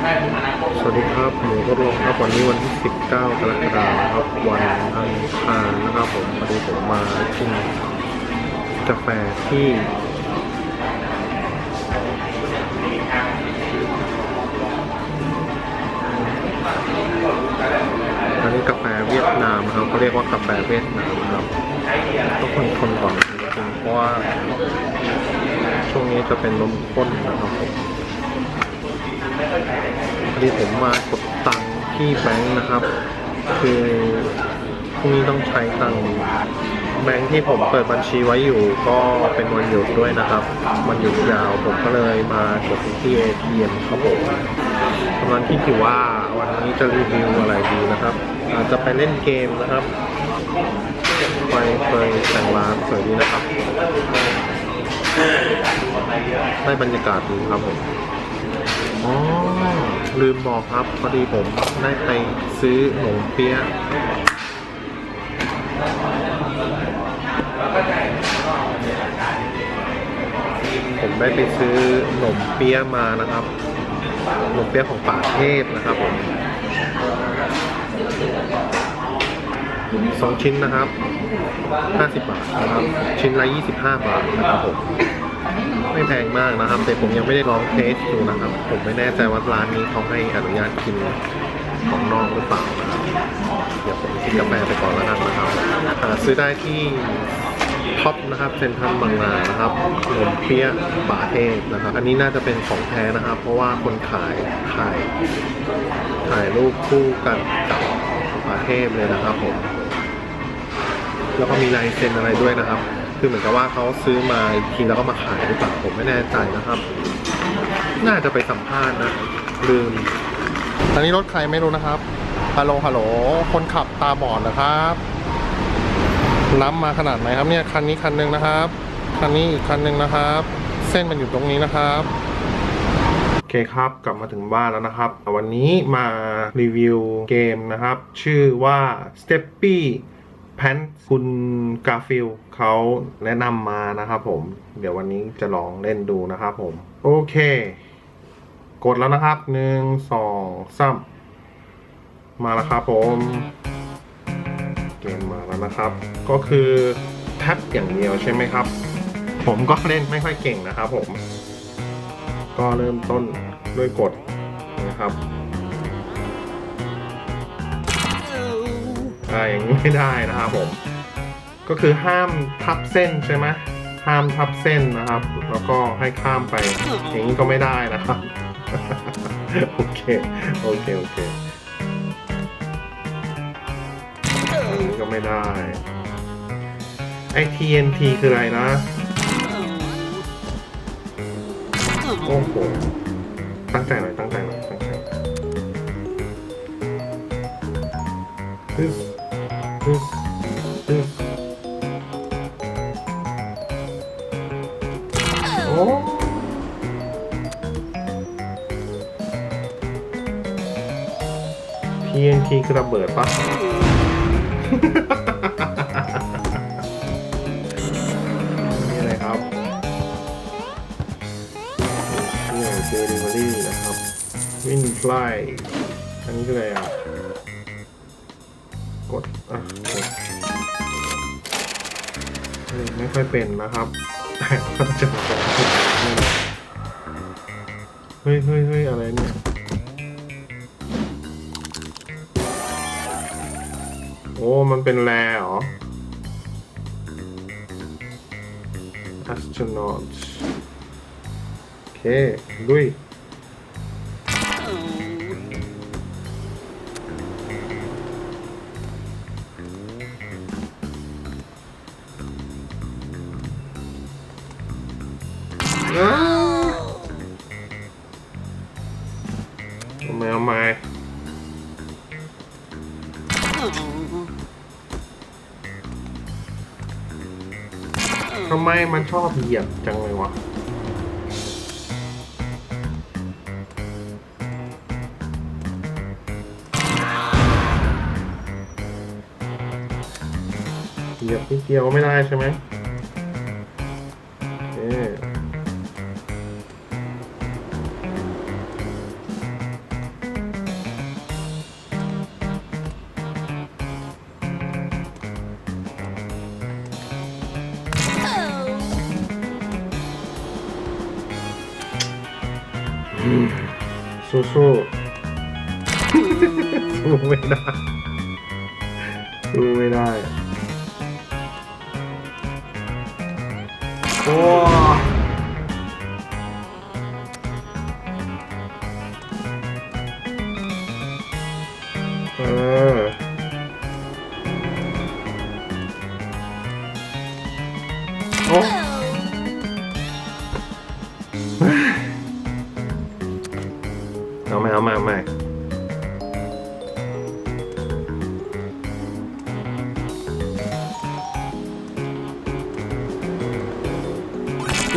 สวัสดีครับหมูทดลองครับวันนี้วันที่ 19 กรกฎาคมครับวันอังคารนะครับผมพอดีผมมากินกาแฟที่อันนี้กาแฟเวียดนามครับเขาเรียกว่ากาแฟเวียดนามนะครับต้องคนคนก่อนจริงเพราะว่าช่วงนี้จะเป็นนมข้นนะครับผม ดีผมมากดตังค์ที่แบงค์นะครับ คือพรุ่งนี้ต้องใช้ตังค์แบงค์ที่ผมเปิดบัญชีไว้อยู่ก็เป็นวันหยุดด้วยนะครับวันหยุดยาวผมก็เลยมากดที่ ATM ครับผมกำลังคิดอยู่ว่าวันนี้จะรีวิวอะไรดีนะครับ อาจจะไปเล่นเกมนะครับไปเคยแต่งร้านสวยดีนะครับ ได้บรรยากาศดีครับผม อ๋อ ลืมบอกครับ พอดีผมได้ไปซื้อหนมเปี๊ยะผมได้ไปซื้อหนมเปี๊ยะมานะครับ หนมเปี๊ยะของป่าเทพนะครับผมสองชิ้นนะครับ 50 บาทนะครับ ชิ้นละ 25 บาทนะครับผม ไม่แพงมากนะครับ แต่ผมยังไม่ได้ลองเทสดูนะครับ ผมไม่แน่ใจว่าร้านนี้เขาให้อนุญาตกินของนอกหรือเปล่านะครับเดี๋ยวผมกินกาแฟไปก่อนแล้วกันนะครับซื้อได้ที่ท็อปนะครับเซ็นทรัลบางนานะครับขนมเปี๊ยะบาเทพนะครับ อันนี้น่าจะเป็นของแท้นะครับ เพราะว่าคนขายถ่ายถ่ายรูปคู่กันกับบาเทพเลยนะครับผมแล้วก็มีลายเซ็นอะไรด้วยนะครับ คือเหมือนกับว่าเขาซื้อมากทีแล้วก็มาขายหรือเปล่าผมไม่แน่ใจนะครับ น่าจะไปสัมภาษณ์นะลืม ตอนนี้รถใครไม่รู้นะครับฮัลโหลฮัลโหลคนขับตาบอดนะครับล้ำมาขนาดไหนครับเนี่ยคันนี้คันหนึ่งนะครับ คันนี้อีกคันหนึ่งนะครับ เส้นมันอยู่ตรงนี้นะครับโอเคครับ กลับมาถึงบ้านแล้วนะครับ วันนี้มารีวิวเกมนะครับ ชื่อว่า Steppy a n คุณกาฟิลเขาแนะนำมานะครับผม เดี๋ยววันนี้จะลองเล่นดูนะครับผม โอเค กดแล้วนะครับหนึ่งสองสามมาแล้วครับผม เกมมาแล้วนะครับ ก็คือแท็บอย่างเดียวใช่ไหมครับ ผมก็เล่นไม่ค่อยเก่งนะครับผม ก็เริ่มต้นด้วยกดนะครับ อ่าอย่างนี้ไม่ได้นะครับผม ก็คือห้ามทับเส้นใช่ไหมห้ามทับเส้นนะครับ แล้วก็ให้ข้ามไปอย่างนี้ก็ไม่ได้นะครับ โอเค โอเค โอเคอันนี้ก็ไม่ได้ ไอ้ TNT คืออะไรนะ โอ้โห ตั้งใจหน่อย ตั้งใจหน่อย TNT คือระเบิดปะนี่อะไรครับนี่เจอริเวอรี่นะครับ วินฟลายอันนี้คืออะไรอะ กด อะกดไม่ค่อยเป็นนะครับ แต่ก็จะมาบอกเฮ้ยเฮ้ยเฮ้ยอะไรเนี่ย อ้ มันเป็นแรหรอ astronaut โอเค ลุย มมันชอบเหยียบจังเลยวะเหยียบนิดเดียวไม่ได้ใช่ไหม สู้สู้สู้ไม่ได้สู้ไม่ได้โอ้เออ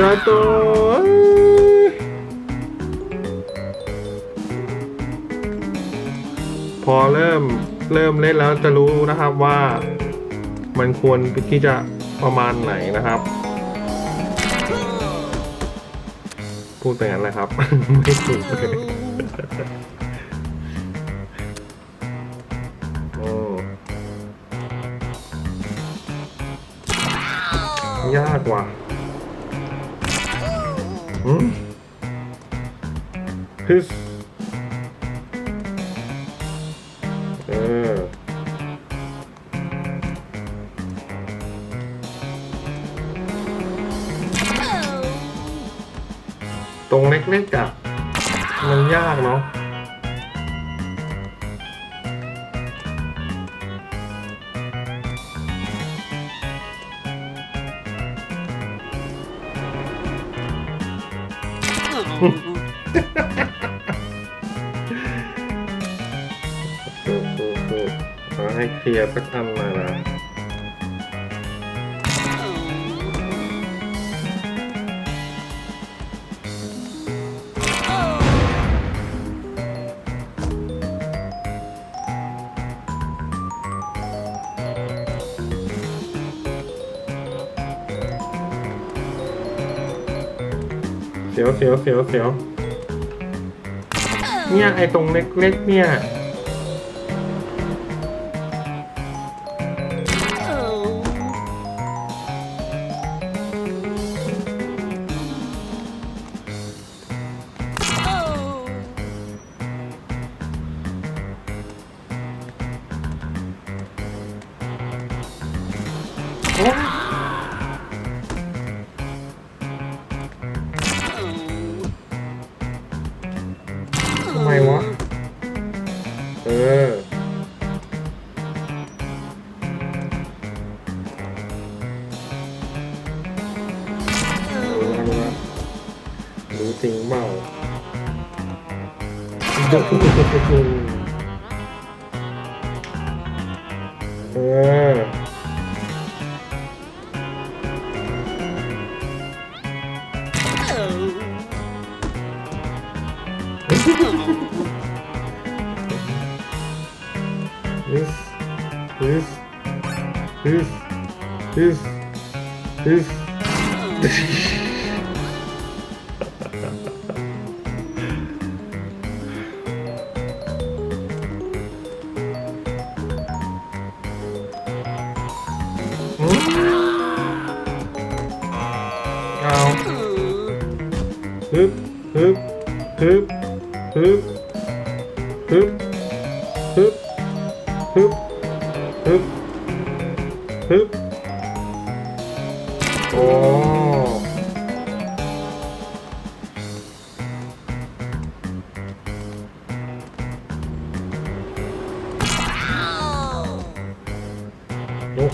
ยาโตพอเริ่มเริ่มเล่นแล้วจะรู้นะครับว่ามันควรที่จะประมาณไหนนะครับ พูดไปงั้นแหละครับ ไม่ถูกเลยโอ้ยากว่ะ ฮึสเออตรงเล็กๆอะ มันยากเนาะ ให้เคลียร์กอันมานะเสียวเสียวเสียวเสียวเนี่ยไอตรงเล็กๆเนี่ย ทำไมวะ เออ รู้แล้วรู้แล้วรู้จริงเปล่าเออ this, this. อืมเอาฮึบฮึบ 오. 오.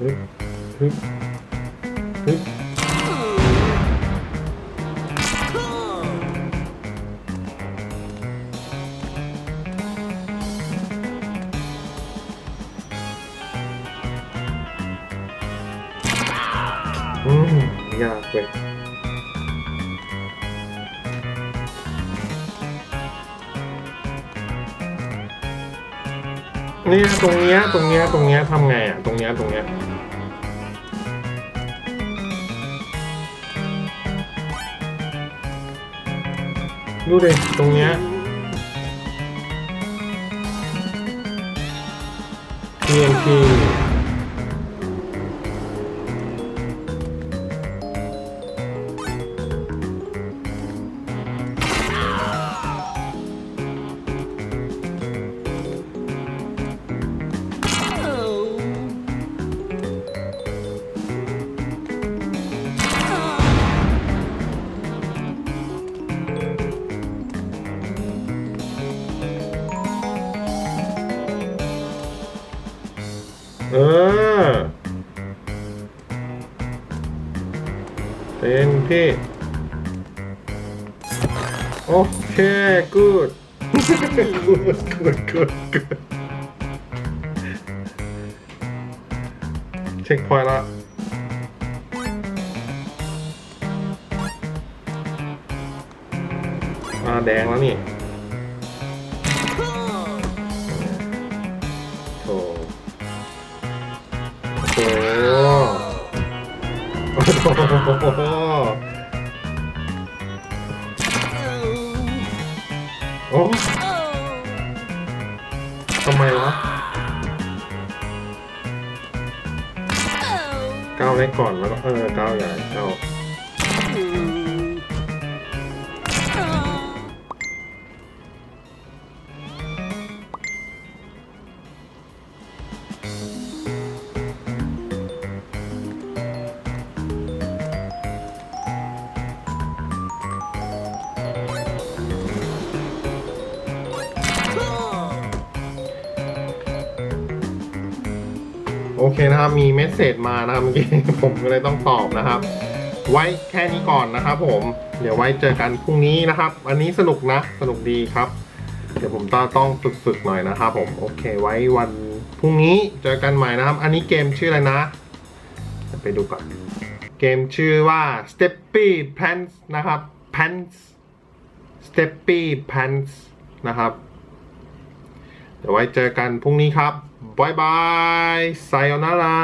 응? 응? ยากเว้ยเนี่ยตรงเนี้ยตรงเนี้ยตรงเนี้ยทำไงอะ ตรงเนี้ยตรงเนี้ยดูดิตรงเนี้ย TNT เต็มที่ โอเค good good good good good เช็คพอยต์ละอ่าแดงแล้วนี่ โอ้โหทำไมวะก้าวเล็กก่อนแล้วก็เออก้าวใหญ่ก้าว เคนะครับ มีเมสเซจมานะครับเมื่อกี้ผมก็เลยต้องตอบนะครับ ไว้แค่นี้ก่อนนะครับผม เดี๋ยวไว้เจอกันพรุ่งนี้นะครับ อันนี้สนุกนะ สนุกดีครับ เดี๋ยวผมต้องต้องฝึกฝึกๆหน่อยนะครับผม โอเค ไว้วันพรุ่งนี้เจอกันใหม่นะครับ อันนี้เกมชื่ออะไรนะ ไปดูก่อน เกมชื่อว่า Steppy Pants นะครับ Pants Steppy Pants นะครับ เดี๋ยวไว้เจอกันพรุ่งนี้ครับ บายบายไซโอนารา